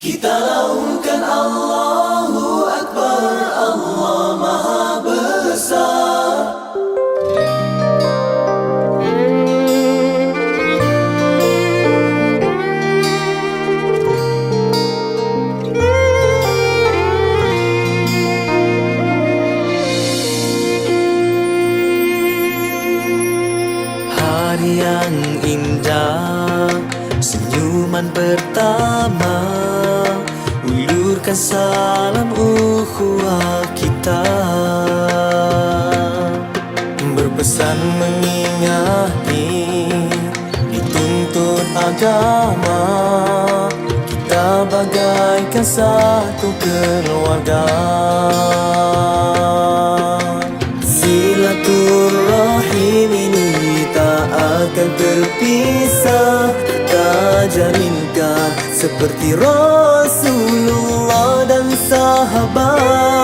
Kita laungkan Allahu Akbar. Allah Maha Besar. Hari yang indah Senyuman pertama Ulurkan salam ukhuwah kita. Berpesan mengingati Dituntut agama. Kita bagaikan satu keluarga. Silaturrahim ini tak akan terpisah. Kita jalinkan seperti dan Bye.